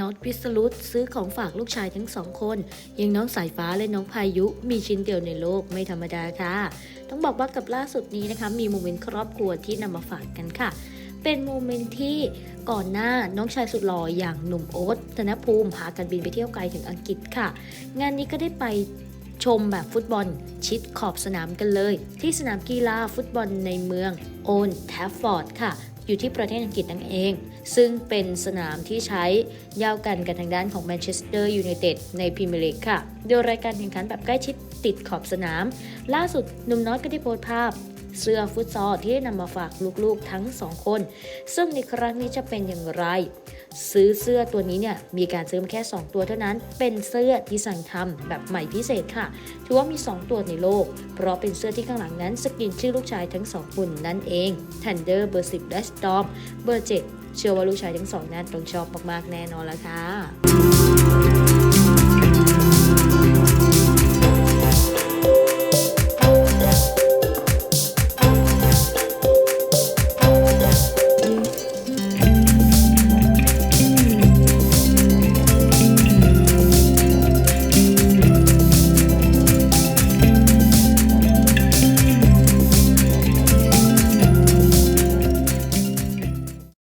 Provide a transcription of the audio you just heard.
น็องพิสรุตซื้อของฝากลูกชายทั้งสองคนยังน้องสายฟ้าและน้องพายุมีชิ้นเดียวในโลกไม่ธรรมดาค่ะ ต้องบอกว่ากับล่าสุดนี้นะคะ มีโมเมนต์ครอบครัวที่นำมาฝากกันค่ะ เป็นโมเมนต์ที่ก่อนหน้าน้องชายสุดหล่ออย่างหนุ่มโอ๊ตธนภูมิพากันบินไปเที่ยวไกลถึงอังกฤษค่ะ งานนี้ก็ได้ไปชมแบบฟุตบอลชิดขอบสนามกันเลย ที่สนามกีฬาฟุตบอลในเมืองโอนแทฟฟอร์ดค่ะ อยู่ที่ประเทศอังกฤษนั่นเอง ซึ่งเป็นสนามที่ใช้ย่าวกันกันทางด้านของแมนเชสเตอร์ยูไนเต็ดในพรีเมียร์ลีกค่ะ โดยรายการแข่งขันแบบใกล้ชิดติดขอบสนาม ล่าสุดหนุ่มน้อยก็ได้โพสต์ภาพเสื้อฟุตซอลที่ได้นำมาฝากลูกๆทั้งสองคน ซึ่งในครั้งนี้จะเป็นอย่างไร ซื้อเสื้อตัวนี้เนี่ยมีการซื้อมาแค่ 2 ตัวเท่านั้น เป็นเสื้อที่สั่งทำแบบใหม่พิเศษค่ะ ถือว่ามี 2 ตัวในโลก เพราะเป็นเสื้อที่ข้างหลังนั้นสกินชื่อลูกชายทั้งสองคนนั่นเอง Thunder เบอร์10และ Storm เบอร์7เชื่อว่าลูกชายทั้งสองนั้นต้องชอบมากๆแน่นอนละค่ะ